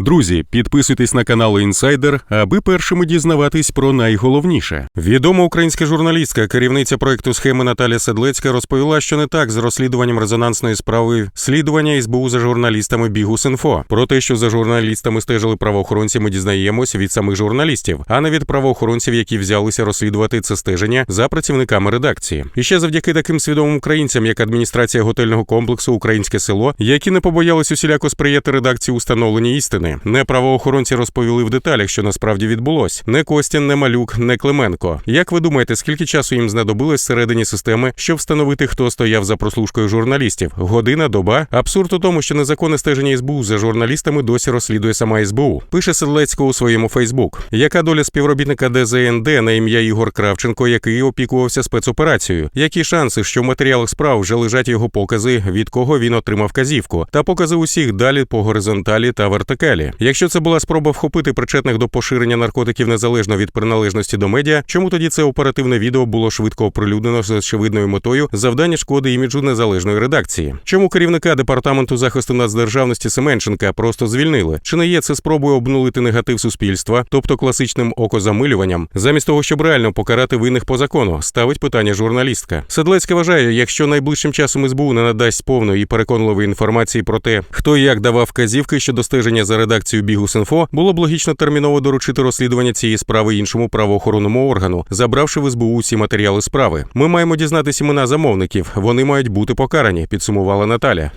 Друзі, підписуйтесь на канал Інсайдер, аби першими дізнаватись про найголовніше. Відома українська журналістка, керівниця проекту схеми Наталя Седлецька, розповіла, що не так з розслідуванням резонансної справи слідування СБУ за журналістами Бігус.Інфо. Про те, що за журналістами стежили правоохоронці, ми дізнаємось від самих журналістів, а не від правоохоронців, які взялися розслідувати це стеження за працівниками редакції. І ще завдяки таким свідомим українцям, як адміністрація готельного комплексу Українське село, які не побоялись усіляко сприяти редакції установлення істини. Не правоохоронці розповіли в деталях, що насправді відбулось. Не Костін, не Малюк, не Клименко. Як ви думаєте, скільки часу їм знадобилось всередині системи, щоб встановити, хто стояв за прослушкою журналістів? Година, доба? Абсурд у тому, що незаконне стеження СБУ за журналістами досі розслідує сама СБУ. Пише Седлецько у своєму Фейсбук. Яка доля співробітника ДЗНД на ім'я Ігор Кравченко, який опікувався спецоперацією? Які шанси, що в матеріалах справ вже лежать його покази, від кого він отримав казівку, та покази усіх далі по горизонталі та вертикалі? Якщо це була спроба вхопити причетних до поширення наркотиків незалежно від приналежності до медіа, чому тоді це оперативне відео було швидко оприлюднено з очевидною метою завдання шкоди іміджу незалежної редакції? Чому керівника департаменту захисту нацдержавності Семенченка просто звільнили? Чи не є це спробою обнулити негатив суспільства, тобто класичним окозамилюванням, замість того, щоб реально покарати винних по закону? Ставить питання журналістка. Седлецька вважає, якщо найближчим часом СБУ не надасть повної і переконливої інформації про те, хто і як давав вказівки щодо стеження за редакцією Бігус.Інфо, було б логічно терміново доручити розслідування цієї справи іншому правоохоронному органу, забравши в СБУ усі матеріали справи. Ми маємо дізнатися імена замовників. Вони мають бути покарані, підсумувала Наталя.